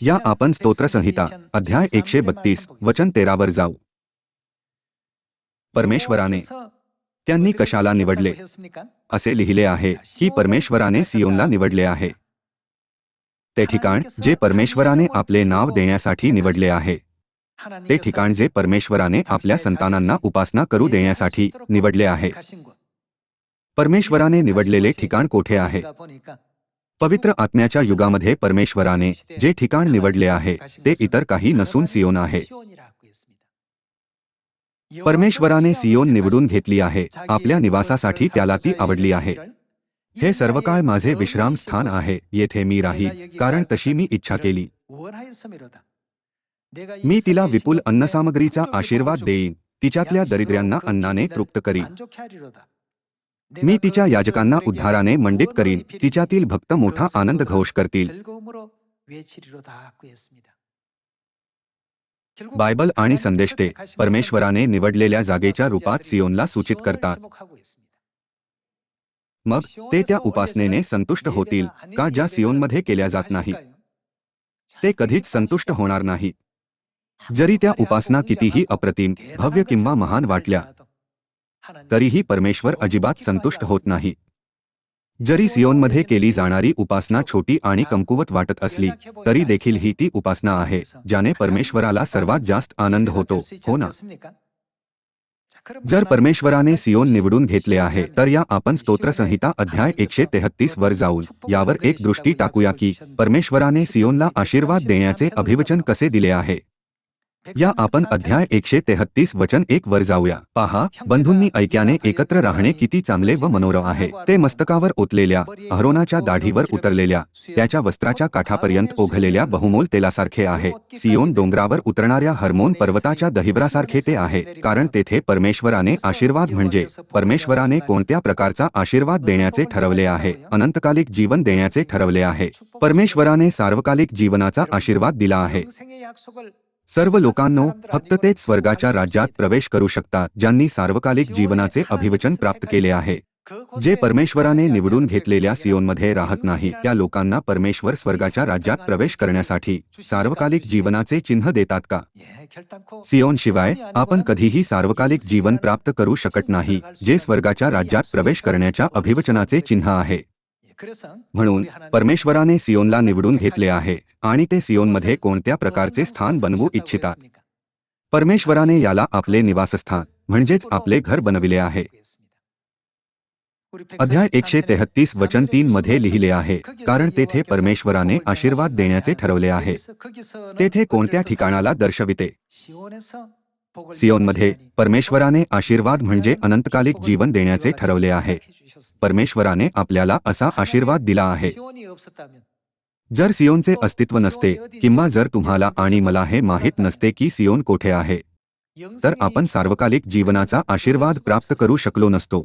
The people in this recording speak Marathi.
या आपण स्तोत्रसंहिता अध्याय एकशे बत्तीस वचन तेरावर जाऊ. परमेश्वराने त्यांनी कशाला निवडले? असे लिहिले आहे की परमेश्वराने सियोनला निवडले आहे. ते ठिकाण जे परमेश्वराने आपले नाव देण्यासाठी निवडले आहे. ते ठिकाण जे परमेश्वराने आपल्या संतानांना उपासना करू देण्यासाठी निवडले आहे. परमेश्वराने निवडलेले ठिकाण कोठे आहे? पवित्र आत्म्याच्या युगामध्ये परमेश्वराने जे ठिकाण निवडले आहे ते इतर काही नसून सियोन आहे. परमेश्वराने सियोन निवडून घेतली आहे. आपल्या निवासासाठी त्याला ती आवडली आहे. हे सर्व काळ माझे विश्राम स्थान आहे. येथे मी राही कारण तशी मी इच्छा केली. मी तिला विपुल अन्नसामग्रीचा आशीर्वाद देईन. तिच्यातल्या दरिद्र्यांना अन्नाने तृप्त करी मी तिच्या याजकांना उद्धाराने मंडित करीन. तिच्यातील भक्त मोठा आनंद घोष करतील. बायबल आणि संदेष्टे परमेश्वराने निवडलेल्या जागेच्या रूपात सियोनला सूचित करतात. मग ते त्या उपासनेने संतुष्ट होतील का ज्या सियोनमध्ये केल्या जात नाही? ते कधीच संतुष्ट होणार नाही. जरी त्या उपासना कितीही अप्रतिम भव्य किंवा महान वाटल्या तरीही परमेश्वर अजिबात संतुष्ट होत नाही. जरी सियोनमध्ये केली जाणारी उपासना छोटी आणि कमकुवत वाटत असली तरी देखील ही ती उपासना आहे ज्याने परमेश्वराला सर्वात जास्त आनंद होतो. हो ना? जर परमेश्वराने सियोन निवडून घेतले आहे तर या आपण स्तोत्रसंहिता अध्याय एकशे तेहत्तीस वर जाऊन यावर एक दृष्टी टाकूया की परमेश्वराने सियोनला आशीर्वाद देण्याचे अभिवचन कसे दिले आहे? या आपण अध्याय एकशे तेहत्तीस वचन एक वर जाऊया. पहा बंधूंनी ऐक्याने एकत्र राहणे किती चांगले व मनोरम आहे. ते मस्तकावर ओतलेल्या अहरोनाच्या दाढीवर उतरलेल्या त्याच्या वस्त्राच्या काठापर्यंत ओघलेल्या बहुमोल तेलासारखे आहे. सियोन डोंगरावर उतरणाऱ्या हर्मोन पर्वताच्या दहिवरासारखे ते आहे कारण तेथे परमेश्वराने आशीर्वाद म्हणजे परमेश्वराने कोणत्या प्रकारचा आशीर्वाद देण्याचे ठरवले आहे अनंतकालिक जीवन देण्याचे ठरवले आहे. परमेश्वराने सार्वकालिक जीवनाचा आशीर्वाद दिला आहे. सर्व लोकांनो फक्त तेच स्वर्गाच्या राज्यात प्रवेश करू शकतात ज्यांनी सार्वकालिक जीवनाचे अभिवचन प्राप्त केले आहे. जे परमेश्वराने निवडून घेतलेल्या सियोनमध्ये राहत नाही त्या लोकांना परमेश्वर स्वर्गाच्या राज्यात प्रवेश करण्यासाठी सार्वकालिक जीवनाचे चिन्ह देतात का? सियोन शिवाय आपण कधीही सार्वकालिक जीवन प्राप्त करू शकत नाही जे स्वर्गाच्या राज्यात प्रवेश करण्याच्या अभिवचनाचे चिन्ह आहे. म्हणून परमेश्वराने सियोनला निवडून घेतले आहे आणि ते सियोनमध्ये कोणत्या प्रकारचे स्थान बनवू इच्छितात? परमेश्वराने याला आपले निवासस्थान म्हणजेच आपले घर बनविले आहे. अध्याय एकशे तेहत्तीस वचन तीन मध्ये लिहिले आहे कारण तेथे परमेश्वराने आशीर्वाद देण्याचे ठरवले आहे. तेथे कोणत्या ठिकाणाला दर्शविते? सियोनमध्ये परमेश्वराने आशीर्वाद म्हणजे अनंतकालिक जीवन देण्याचे ठरवले आहे. परमेश्वराने आपल्याला असा आशीर्वाद दिला आहे. जर सियोनचे अस्तित्व नसते किंवा जर तुम्हाला आणि मला हे माहीत नसते की सियोन कोठे आहे तर आपण सार्वकालिक जीवनाचा आशीर्वाद प्राप्त करू शकलो नसतो.